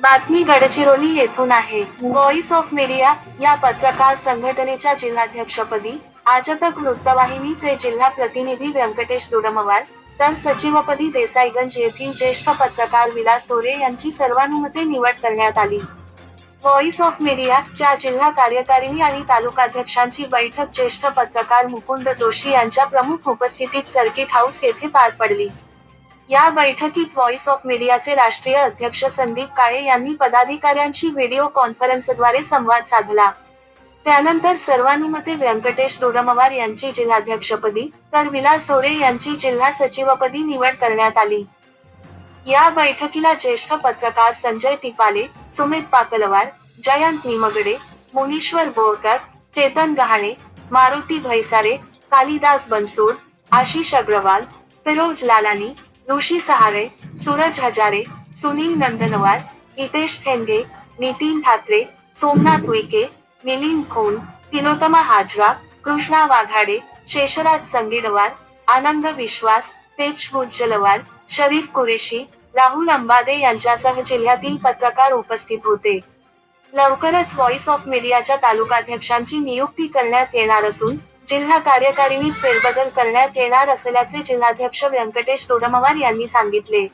बातमी गडचिरोली येथून आहे. व्हॉइस ऑफ मीडिया या पत्रकार संघटनेच्या जिल्हाध्यक्षपदी आजतक वृत्तवाहिनीचे जिल्हा प्रतिनिधी व्यंकटेश दुडमवार तर सचिवपदी देसाईगंज येथील ज्येष्ठ पत्रकार विलास ढोरे यांची सर्वानुमते निवड करण्यात आली. व्हॉइस ऑफ मीडिया च्या जिल्हा कार्यकारिणी आणि तालुकाध्यक्षांची बैठक ज्येष्ठ पत्रकार मुकुंद जोशी यांच्या प्रमुख उपस्थितीत सर्किट हाऊस येथे पार पडली. या बैठकीत व्हॉइस ऑफ मीडियाचे राष्ट्रीय अध्यक्ष संदीप काळे यांनी पदाधिकाऱ्यांशी व्हिडिओ कॉन्फरन्सद्वारे संवाद साधला. त्यानंतर सर्वानुमते व्यंकटेश डोडमवार यांची जिल्हाध्यक्षपदी तर विलास ढोरे यांची जिल्हा सचिवपदी निवड करण्यात आली. या बैठकीला ज्येष्ठ पत्रकार संजय तिपाले सुमित पाकलवार जयंत निमगडे मुनीश्वर बोरकर चेतन गहाणे मारुती भैसारे कालिदास बनसोड आशिष अग्रवाल फिरोज लालानी ऋषी सहारे सूरज हजारे सुनील नंदनवार हितेश ठेंगे नितीन ठाकरे सोमनाथ उईके मिलिंद खोन तिलोत्तमा हाजरा कृष्णा वाघाडे शेषराज संगीडवार आनंद विश्वास तेज गुज्जलवार शरीफ कुरेशी राहुल अंबादे यांच्यासह जिल्ह्यातील पत्रकार उपस्थित होते. लवकरच व्हॉइस ऑफ मीडियाच्या तालुकाध्यक्षांची नियुक्ती करण्यात येणार असून जिल्हा कार्यकारिणीत फेरबदल करण्यात येणार असल्याचे जिल्हाध्यक्ष व्यंकटेश तोडमवार यांनी सांगितले.